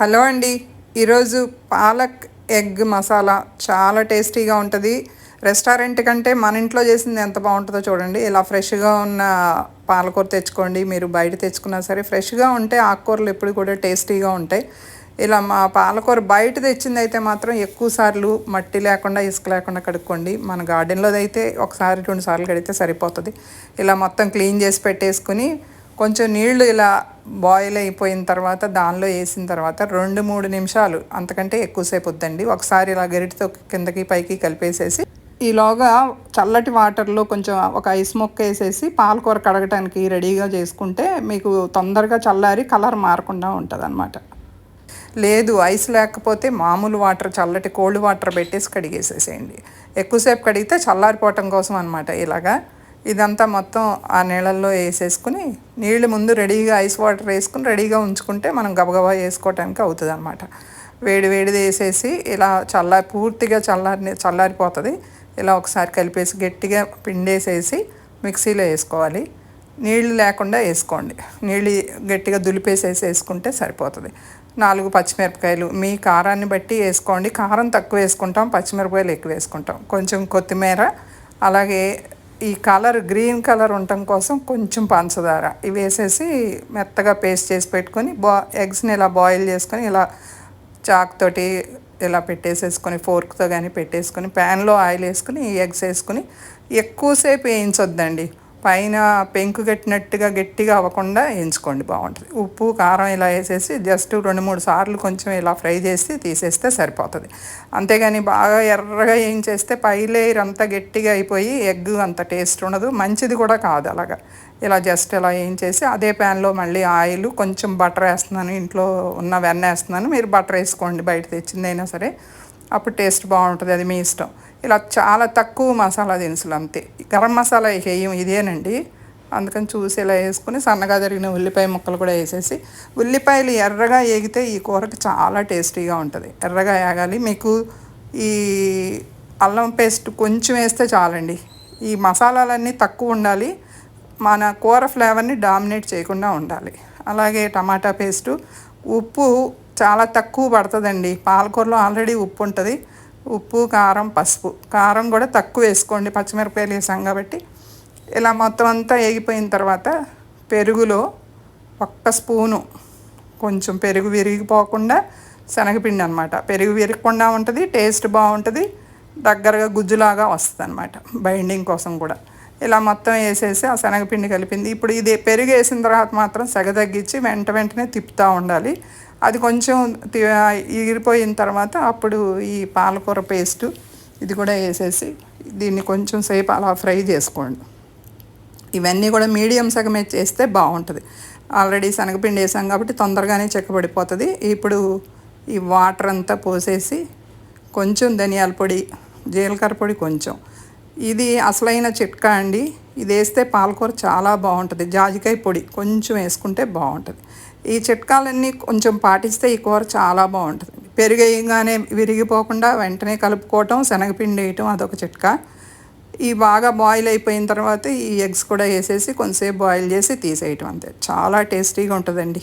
Hello అండి. ఈరోజు palak egg masala చాలా టేస్టీగా ఉంటుంది. రెస్టారెంట్ కంటే మన ఇంట్లో చేసింది ఎంత బాగుంటుందో చూడండి. ఇలా ఫ్రెష్గా ఉన్న పాలకూర తెచ్చుకోండి. మీరు బయట తెచ్చుకున్నా సరే ఫ్రెష్గా ఉంటే ఆకుకూరలు ఎప్పుడు కూడా టేస్టీగా ఉంటాయి. ఇలా మా పాలకూర బయట తెచ్చింది అయితే మాత్రం ఎక్కువ సార్లు మట్టి లేకుండా ఇసుక లేకుండా కడుక్కోండి. మన గార్డెన్లో అయితే ఒకసారి రెండు సార్లు కడిగితే సరిపోతుంది. ఇలా మొత్తం క్లీన్ చేసి పెట్టేసుకుని కొంచెం నీళ్ళు ఇలా బాయిల్ అయిపోయిన తర్వాత దానిలో వేసిన తర్వాత రెండు మూడు నిమిషాలు అంతకంటే ఎక్కువసేపు వద్దండి. ఒకసారి ఇలా గరిటితో కిందకి పైకి కలిపేసేసి ఈలోగా చల్లటి వాటర్లో కొంచెం ఒక ఐస్ మొక్క వేసేసి పాలకూర కడగటానికి రెడీగా చేసుకుంటే మీకు తొందరగా చల్లారి కలర్ మారకుండా ఉంటుంది అనమాట లేదు ఐస్ లేకపోతే మామూలు వాటర్ చల్లటి కోల్డ్ వాటర్ పెట్టేసి కడిగేసేసేయండి. ఎక్కువసేపు కడిగితే చల్లారిపోవటం కోసం అనమాట ఇలాగా. ఇదంతా మొత్తం ఆ నీళ్ళల్లో వేసేసుకుని నీళ్ళు ముందు రెడీగా ఐస్ వాటర్ వేసుకుని రెడీగా ఉంచుకుంటే మనం గబగబా వేసుకోవటానికి అవుతుంది అనమాట వేడి వేడిది వేసేసి ఇలా చల్లారి పూర్తిగా చల్లారి చల్లారిపోతుంది. ఇలా ఒకసారి కలిపేసి గట్టిగా పిండేసేసి మిక్సీలో వేసుకోవాలి. నీళ్ళు లేకుండా వేసుకోండి. నీళ్ళు గట్టిగా దులిపేసేసి వేసుకుంటే సరిపోతుంది. నాలుగు పచ్చిమిరపకాయలు మీ కారాన్ని బట్టి వేసుకోండి. కారం తక్కువ వేసుకుంటాం పచ్చిమిరపకాయలు ఎక్కువ వేసుకుంటాం. కొంచెం కొత్తిమీర అలాగే ఈ కలర్ గ్రీన్ కలర్ ఉండటం కోసం కొంచెం పంచదార. ఇవి వేసేసి మెత్తగా పేస్ట్ చేసి పెట్టుకొని బా ఎగ్స్ని ఇలా బాయిల్ చేసుకొని ఇలా చాక్ తోటి ఇలా పెట్టేసేసుకొని ఫోర్క్తో కానీ పెట్టేసుకొని ప్యాన్లో ఆయిల్ వేసుకుని ఈ ఎగ్స్ వేసుకుని ఎక్కువసేపు వేయించొద్దండి. పైన పెంకు కట్టినట్టుగా గట్టిగా అవ్వకుండా వేయించుకోండి బాగుంటుంది. ఉప్పు కారం ఇలా వేసేసి జస్ట్ రెండు మూడు సార్లు కొంచెం ఇలా ఫ్రై చేసి తీసేస్తే సరిపోతుంది. అంతేగాని బాగా ఎర్రగా వేయించేస్తే పై లేయర్ అంతా గట్టిగా అయిపోయి ఎగ్ అంత టేస్ట్ ఉండదు. మంచిది కూడా కాదు అలాగా. ఇలా జస్ట్ ఇలా వేయించేసి అదే ప్యాన్లో మళ్ళీ ఆయిల్ కొంచెం బటర్ వేస్తున్నాను ఇంట్లో ఉన్న వెన్న వేస్తున్నాను. మీరు బటర్ వేసుకోండి బయట తెచ్చిందైనా సరే. అప్పుడు టేస్ట్ బాగుంటుంది అది మీ ఇష్టం. ఇలా చాలా తక్కువ మసాలా దినుసులు అంతే. గరం మసాలా వేయం ఇదేనండి. అందుకని చూసి ఇలా వేసుకుని సన్నగా జరిగిన ఉల్లిపాయ ముక్కలు కూడా వేసేసి ఉల్లిపాయలు ఎర్రగా వేగితే ఈ కూరకి చాలా టేస్టీగా ఉంటుంది. ఎర్రగా వేగాలి మీకు ఈ అల్లం పేస్ట్ కొంచెం వేస్తే చాలండి. ఈ మసాలాలన్నీ తక్కువ ఉండాలి. మన కూర ఫ్లేవర్ని డామినేట్ చేయకుండా ఉండాలి. అలాగే టమాటా పేస్టు ఉప్పు చాలా తక్కువ పడుతుందండి. పాలకూరలో ఆల్రెడీ ఉప్పు ఉంటుంది. ఉప్పు కారం పసుపు. కారం కూడా తక్కువ వేసుకోండి. పచ్చిమిరపకాయలు వేసాం కాబట్టి. ఇలా మొత్తం అంతా వేగిపోయిన తర్వాత పెరుగులో ఒక్క స్పూను కొంచెం పెరుగు విరిగిపోకుండా శనగపిండి అనమాట పెరుగు విరగకుండా ఉంటుంది టేస్ట్ బాగుంటుంది దగ్గరగా గుజ్జులాగా వస్తుంది అనమాట బైండింగ్ కోసం కూడా. ఇలా మొత్తం వేసేసి ఆ శనగపిండి కలిపింది. ఇప్పుడు ఇది పెరుగు వేసిన తర్వాత మాత్రం సెగ తగ్గించి వెంట వెంటనే తిప్పుతూ ఉండాలి. అది కొంచెం ఎగిరిపోయిన తర్వాత అప్పుడు ఈ పాలకూర పేస్ట్ ఇది కూడా వేసేసి దీన్ని కొంచెం సేపు అలా ఫ్రై చేసుకోండి. ఇవన్నీ కూడా మీడియం సగమే చేస్తే బాగుంటుంది. ఆల్రెడీ శనగపిండి వేసాం కాబట్టి తొందరగానే చెక్కబడిపోతుంది. ఇప్పుడు ఈ వాటర్ అంతా పోసేసి కొంచెం ధనియాల పొడి జీలకర్ర పొడి కొంచెం ఇది అసలైన చిట్కా అండి. ఇది వేస్తే పాలకూర చాలా బాగుంటుంది. జాజికాయ పొడి కొంచెం వేసుకుంటే బాగుంటుంది. ఈ చిట్కాలన్నీ కొంచెం పాటిస్తే ఈ కూర చాలా బాగుంటుంది. పెరుగేయగానే విరిగిపోకుండా వెంటనే కలుపుకోవటం శనగపిండి వేయటం అదొక చిట్కా. ఈ బాగా బాయిల్ అయిపోయిన తర్వాత ఈ ఎగ్స్ కూడా వేసేసి కొంతసేపు బాయిల్ చేసి తీసేయటం అంతే. చాలా టేస్టీగా ఉంటుందండి.